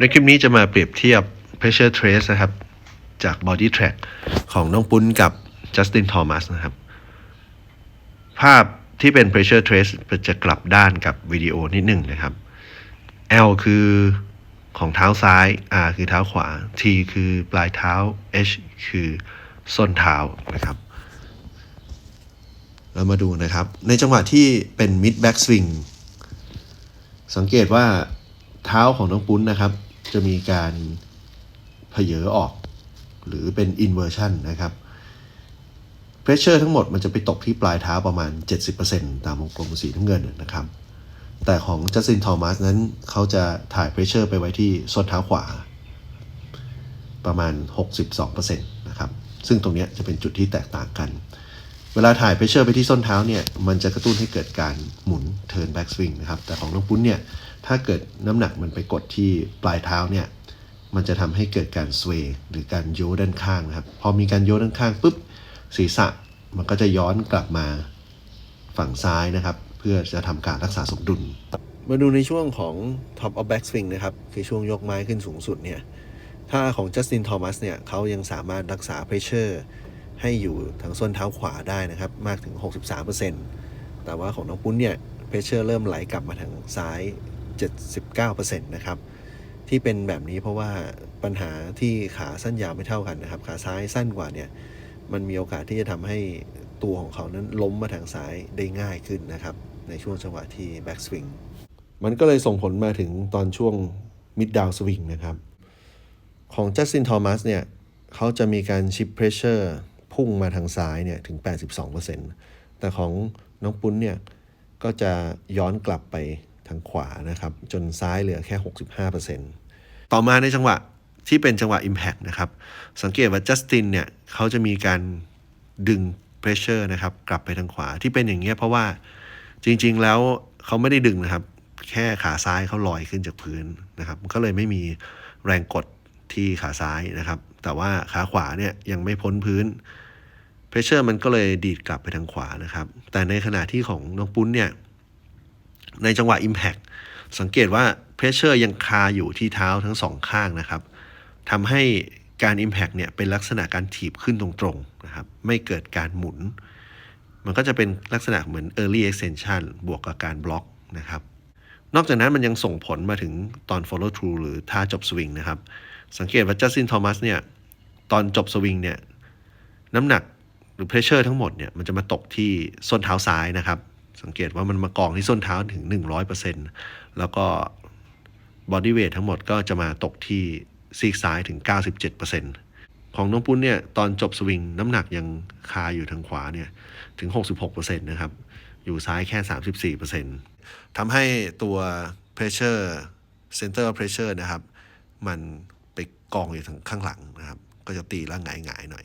ในคลิปนี้จะมาเปรียบเทียบ pressure trace นะครับ จาก body track ของน้องปุ้นกับ Justin Thomas นะครับ ภาพที่เป็น pressure trace จะกลับด้านกับวิดีโอนิดหนึ่งนะครับ L คือของเท้าซ้าย R คือเท้าขวา T คือปลายเท้า H คือส้นเท้านะครับ เรามาดูนะครับ ในจังหวะที่เป็น mid back swing สังเกตว่าเท้าของน้องปุ้นนะครับ จะมีการเพเยอออก หรือเป็น inversion นะครับ pressure ทั้งหมดมันจะไปตกที่ปลายเท้าประมาณ 70%ตามวงกลมสีน้ำเงินนะครับ แต่ของจัสตินทอมัสนั้นเขาจะถ่าย pressure ไปไว้ที่ส้นเท้าขวา ประมาณ 62%นะครับ ซึ่งตรงนี้จะเป็นจุดที่แตกต่างกัน เวลาถ่าย pressure ไปที่ส้นเท้าเนี่ยมันจะกระตุ้นให้เกิดการหมุน turn back swing นะครับ แต่ของน้องปุ้นเนี่ยถ้าเกิดน้ำหนักมันไปกดที่ปลายเท้าเนี่ยมันจะทำให้เกิดการ sway หรือการโยด้านข้างนะครับ พอมีการโยด้านข้างปุ๊บศีรษะมันก็จะย้อนกลับมาฝั่งซ้ายนะครับ เพื่อจะทำการรักษาสมดุล มาดูในช่วงของ top of back swing นะครับ คือช่วงยกไม้ขึ้นสูงสุดเนี่ยถ้าของ Justin Thomas เนี่ยเขายังสามารถรักษา pressure ให้อยู่ทางส้นเท้าขวาได้นะครับมากถึง 63%แต่ว่าของน้องปุ้นเนี่ย pressure เริ่มไหลกลับมาทางซ้าย 79%นะครับที่เป็นแบบนี้เพราะว่าปัญหาที่ขาสั้นยาวไม่เท่ากันนะครับขาซ้ายสั้นกว่าเนี่ยมันมีโอกาสที่จะทำให้ตัวของเขานั้นล้มมาทางซ้ายได้ง่ายขึ้นนะครับในช่วงจังหวะที่ back swing มันก็เลยส่งผลมาถึงตอนช่วง mid down swing นะครับของ Justin Thomas เนี่ยเขาจะมีการชิปเพรสเชอร์ พุ่งมาทางซ้ายเนี่ยถึง 82%แต่ของน้องปุ้นเนี่ยก็จะย้อนกลับไปทางขวานะครับจนซ้ายเหลือแค่ 65%ต่อมาในจังหวะที่เป็นจังหวะ Impact นะครับสังเกตว่าจัสตินเนี่ยเขาจะมีการดึง Pressure นะครับกลับไปทางขวาที่เป็นอย่างเงี้ยเพราะว่าจริงๆแล้วเขาไม่ได้ดึงนะครับ แค่ขาซ้ายเขาลอยขึ้นจากพื้นนะครับก็เลยไม่มีแรงกด ที่ขาซ้ายนะครับ แต่ว่าขาขวาเนี่ยยังไม่พ้นพื้นเพรสเชอร์มันก็เลยดีดกลับไปทางขวานะครับ แต่ในขณะที่ของน้องปุ้นเนี่ยในจังหวะ Impact สังเกตว่าเพรสเชอร์ยังคาอยู่ที่เท้าทั้งสองข้างนะครับทำให้การ Impact เนี่ยเป็นลักษณะการถีบขึ้นตรงๆนะครับ ไม่เกิดการหมุน มันก็จะเป็นลักษณะเหมือน early extension บวกกับการบล็อกนะครับ นอกจากนั้นมันยังส่งผลมาถึงตอน follow through หรือท่าจบสวิงนะครับ สังเกตว่าจัสตินทอมัสเนี่ยตอนจบสวิงเนี่ยน้ำหนักหรือเพรสเชอร์ทั้งหมดเนี่ยมันจะมาตกที่ส้นเท้าซ้ายนะครับ สังเกตว่ามันมากองที่ส้นเท้าถึง 100%แล้วก็บอดี้เวททั้งหมดก็จะมาตกที่ซีกซ้ายถึง 97%ของน้องปุ้นเนี่ยตอนจบสวิงน้ำหนักยังคาอยู่ทางขวาเนี่ยถึง 66%นะครับอยู่ซ้ายแค่ 34%ทำให้ตัว pressure center pressure นะครับ มัน กองอยู่ทางข้างหลังนะครับ ก็จะตีแล้วหงายๆหน่อย